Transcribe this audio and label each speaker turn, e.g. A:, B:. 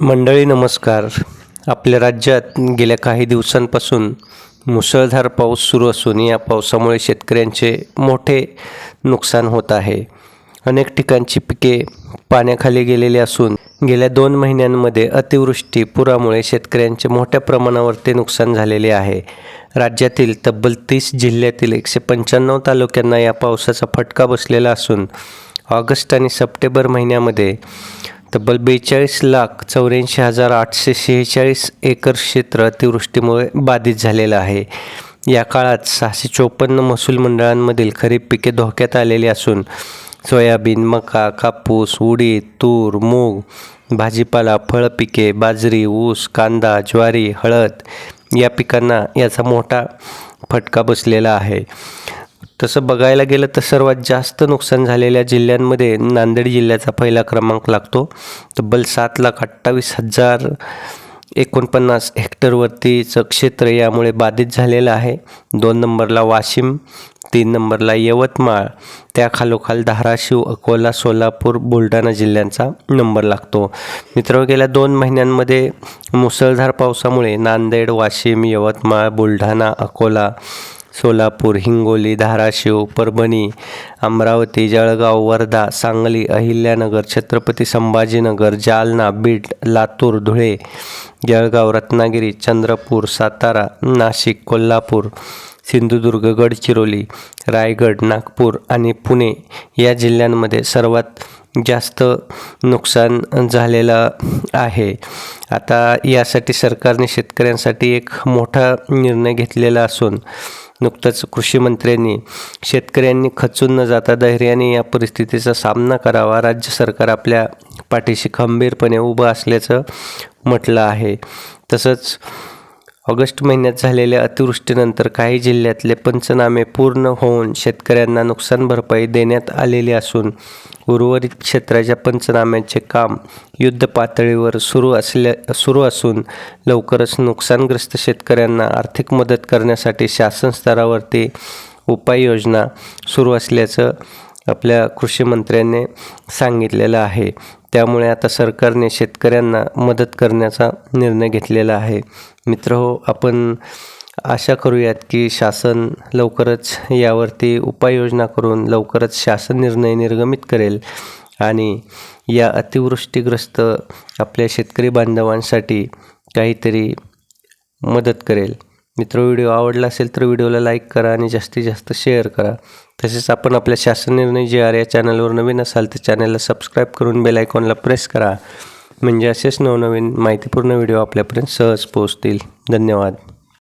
A: मंडळी नमस्कार. आपल्या राज्यात गेल्या काही दिवसांपासून मुसळधार पाऊस सुरू असून या पावसामुळे शेतकऱ्यांचे मोठे नुकसान होत आहे. अनेक ठिकाणची पिके पाण्याखाली गेलेली असून गेल्या दोन महिन्यांमध्ये अतिवृष्टी पुरामुळे शेतकऱ्यांचे मोठ्या प्रमाणावरती नुकसान झालेले आहे. राज्यातील तब्बल तीस जिल्ह्यातील एकशे पंच्याण्णव तालुक्यांना या पावसाचा फटका बसलेला असून ऑगस्ट आणि सप्टेंबर महिन्यामध्ये तब्बल बेचाळीस लाख चौऱ्याऐंशी हजार आठशे शेहेचाळीस एकर क्षेत्र अतिवृष्टीमुळे बाधित झालेलं आहे. या काळात सहाशे चोपन्न महसूल मंडळांमधील खरीप पिके धोक्यात आलेली असून सोयाबीन मका कापूस उडीद तूर मूग भाजीपाला फळपिके बाजरी ऊस कांदा ज्वारी हळद या पिकांना याचा मोठा फटका बसलेला आहे. तसं बघायला गेलं तर सर्वात जास्त नुकसान झालेल्या जिल्ह्यांमध्ये नांदेड जिल्ह्याचा पहिला क्रमांक लागतो. तब्बल सात लाख अठ्ठावीस हजार एकोणपन्नास हेक्टरवरतीचं क्षेत्र यामुळे बाधित झालेलं आहे. दोन नंबरला वाशिम तीन नंबरला यवतमाळ त्याखालोखाल धाराशिव अकोला सोलापूर बुलढाणा जिल्ह्यांचा नंबर लागतो. मित्र गेल्या दोन महिन्यांमध्ये मुसळधार पावसामुळे नांदेड वाशिम यवतमाळ बुलढाणा अकोला सोलापूर हिंगोली धाराशिव परभणी अमरावती जळगाव वर्धा सांगली अहिल्यानगर छत्रपती संभाजीनगर जालना बीड लातूर धुळे जळगाव रत्नागिरी चंद्रपूर सातारा नाशिक कोल्हापूर सिंधुदुर्ग गडचिरोली रायगड नागपूर आणि पुणे या जिल्ह्यांमध्ये सर्वात जास्त नुकसान झालेलं आहे. आता यासाठी सरकारने शेतकऱ्यांसाठी एक मोठा निर्णय घेतलेला असून नुकतंच कृषीमंत्र्यांनी शेतकऱ्यांनी खचून न जाता धैर्याने या परिस्थितीचा सामना करावा. राज्य सरकार आपल्या पाठीशी खंबीरपणे उभं असल्याचं म्हटलं आहे. तसंच ऑगस्ट महिन्यात झालेल्या अतिवृष्टीनंतर काही जिल्ह्यातले पंचनामे पूर्ण होऊन शेतकऱ्यांना नुकसान भरपाई देण्यात आलेली असून उर्वरित क्षेत्राच्या पंचनाम्याचे काम युद्ध पातळीवर सुरू असल्या सुरू असून लवकरच नुकसानग्रस्त शेतकऱ्यांना आर्थिक मदत करण्यासाठी शासन स्तरावरती उपाययोजना सुरू असल्याचं आपल्या कृषीमंत्र्यांनी सांगितलेलं आहे. त्यामुळे आता सरकारने शेतकऱ्यांना मदत करण्याचा निर्णय घेतलेला आहे. मित्र हो आपण आशा करूयात की शासन लवकरच यावरती उपाययोजना करून लवकरच शासन निर्णय निर्गमित करेल आणि या अतिवृष्टीग्रस्त आपल्या शेतकरी बांधवांसाठी काहीतरी मदत करेल. मित्र व्हिडिओ आवडला असेल तर व्हिडिओला लाईक करा आणि जास्तीत जास्त शेअर करा. तसेच आपण आपल्या शासन निर्णय जे आर या चॅनलवर नवीन असाल तर चॅनलला सबस्क्राईब करून बेल आयकॉनला प्रेस करा. म्हणजे असेच नवनवीन माहितीपूर्ण व्हिडिओ आपल्यापर्यंत सहज पोहोचतील. धन्यवाद.